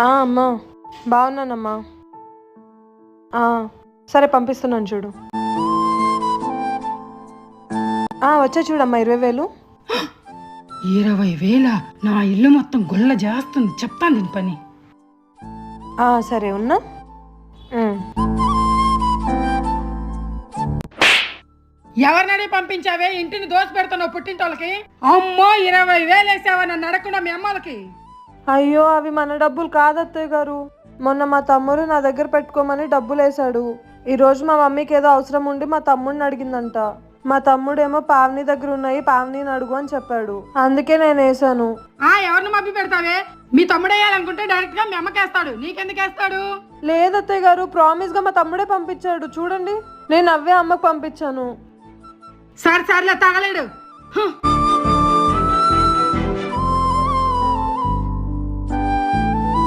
అమ్మా. బాగున్నానమ్మా. సరే పంపిస్తున్నాను చూడు. వచ్చా చూడమ్మా ఇరవై వేలు. ఇరవై వేల? నా ఇల్లు మొత్తం గుల్ల చేస్తుంది చెప్తాను దీని పని. సరే ఉన్నా? ఉమ్. ఎవరినడి పంపించావే? ఇంటిని దోశ పెడుతున్నావు పుట్టింటోళ్ళకి? అమ్మో ఇరవై వేలు వేసావా నన్ను అడగకుండా మీ అమ్మలకి అయ్యో అవి మన డబ్బులు కాదత్తయ్య గారు. మొన్న మా తమ్ముడు నా దగ్గర పెట్టుకోమని డబ్బులు వేశాడు ఈ రోజు మా మమ్మీకి ఏదో అవసరం ఉండి మా తమ్ముడిని అడిగిందంట. మా తమ్ముడేమో పావని దగ్గర ఉన్నాయి పావనిని అడుగు అని చెప్పాడు. అందుకే నేను వేసాను ఆ ఎవరిని మబ్బి పెడతావే? మీ తమ్ముడు వేయాలనుకుంటే డైరెక్ట్గా మీ అమ్మకేస్తాడు. నీకెందుకు వేస్తాడు లేదత్తయ్య గారు ప్రామిస్గా మా తమ్ముడే పంపించాడు. చూడండి నేను అవే అమ్మకు పంపించాను. సరే సర్లే తగలేడు.